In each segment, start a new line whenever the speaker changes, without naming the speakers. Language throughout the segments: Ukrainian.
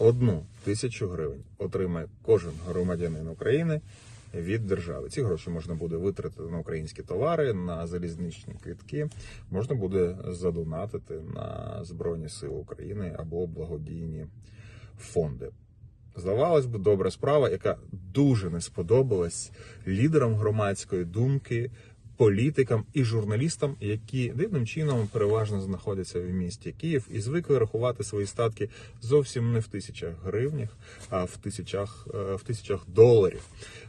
одну тисячу гривень отримає кожен громадянин України від держави. Ці гроші можна буде витратити на українські товари, на залізничні квітки, можна буде задонатити на Збройні Сили України або благодійні фонди. Здавалось би, добра справа, яка дуже не сподобалась лідерам громадської думки, політикам і журналістам, які дивним чином переважно знаходяться в місті Київ і звикли рахувати свої статки зовсім не в тисячах гривнях, а в тисячах е, в тисячах доларів.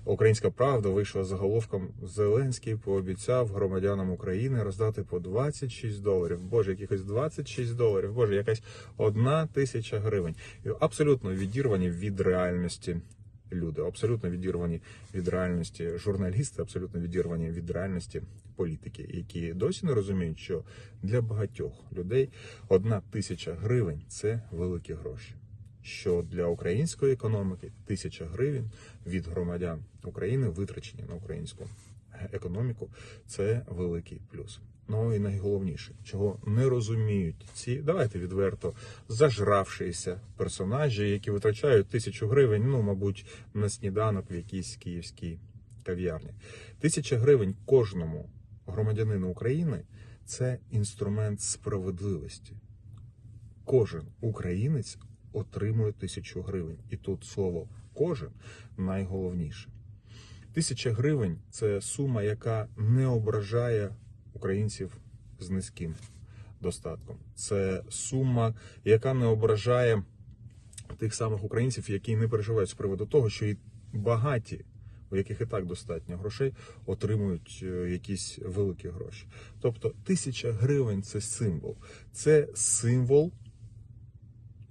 Українська правда вийшла заголовком Зеленський пообіцяв громадянам України роздати по 26 доларів. Боже, якихось 26 доларів. Боже, якась одна тисяча гривень. І абсолютно відірвані від реальності люди, абсолютно відірвані від реальності журналісти, абсолютно відірвані від реальності політики, які досі не розуміють, що для багатьох людей одна тисяча гривень це великі гроші. Що для української економіки тисяча гривень від громадян України витрачені на українську економіку це великий плюс. Ну і найголовніше, чого не розуміють ці, давайте відверто, зажравшися персонажі, які витрачають тисячу гривень, ну, мабуть, на сніданок в якійсь київській кав'ярні. Тисяча гривень кожному громадянину України це інструмент справедливості. Кожен українець отримує тисячу гривень. І тут слово кожен найголовніше. Тисяча гривень це сума, яка не ображає українців з низьким достатком. Це сума, яка не ображає тих самих українців, які не переживають з приводу того, що і багаті, у яких і так достатньо грошей, отримують е, якісь великі гроші. Тобто тисяча гривень це символ. Це символ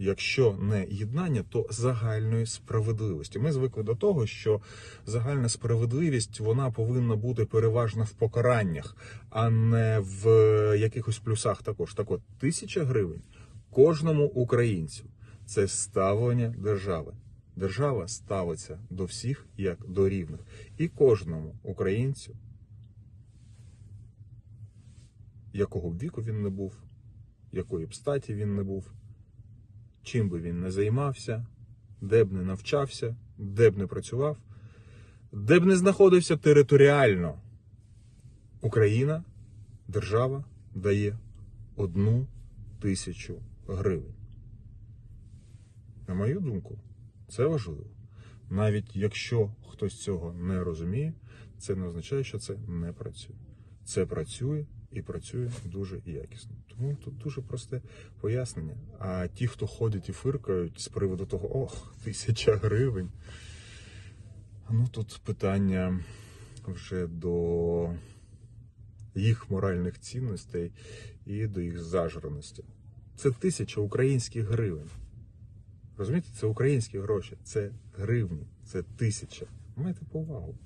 якщо не єднання, то загальної справедливості. Ми звикли до того, що загальна справедливість вона повинна бути переважно в покараннях, а не в якихось плюсах. Також так, от тисяча гривень кожному українцю це ставлення держави. Держава ставиться до всіх як до рівних, і кожному українцю, якого б віку він не був, якої б статі він не був, чим би він не займався, де б не навчався, де б не працював, де б не знаходився територіально, Україна, держава дає одну тисячу гривень. На мою думку, це важливо. Навіть якщо хтось цього не розуміє, це не означає, що це не працює. Це працює і працює дуже якісно. Тому тут дуже просте пояснення. А ті, хто ходять і фиркають з приводу того, ох, тисяча гривень. Ну тут питання вже до їх моральних цінностей і до їх зажраності. Це тисяча українських гривень. Розумієте, це українські гроші, це гривні, це тисяча. Майте повагу.